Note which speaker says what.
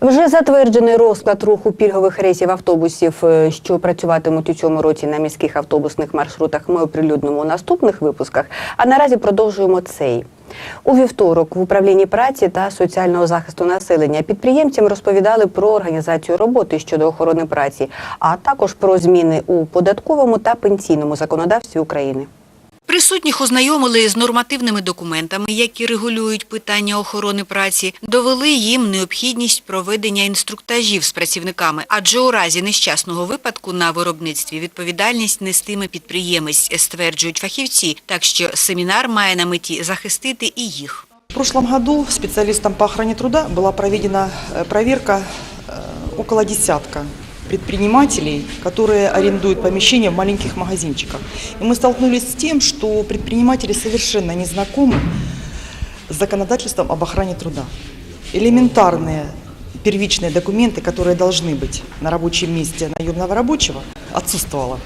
Speaker 1: Вже затверджений розклад руху пільгових рейсів автобусів, е, що працюватимуть у цьому році на міських автобусних маршрутах. Ми оприлюднимо у наступних випусках. А наразі продовжуємо цей. У вівторок в управлінні праці та соціального захисту населення підприємцям розповідали про організацію роботи щодо охорони праці, а також про зміни у податковому та пенсійному законодавстві України.
Speaker 2: Присутніх ознайомили з нормативними документами, які регулюють питання охорони праці, довели їм необхідність проведення інструктажів з працівниками, адже у разі нещасного випадку на виробництві відповідальність нестиме підприємець, стверджують фахівці, так що семінар має на меті захистити і їх.
Speaker 3: В прошлом году специалистам по охране труда была проведена э, проверка э, около десятка предпринимателей, которые арендуют помещения в маленьких магазинчиках. И мы столкнулись с тем, что предприниматели совершенно не знакомы с законодательством об охране труда. Элементарные первичные документы, которые должны быть на рабочем месте наемного рабочего, отсутствовало.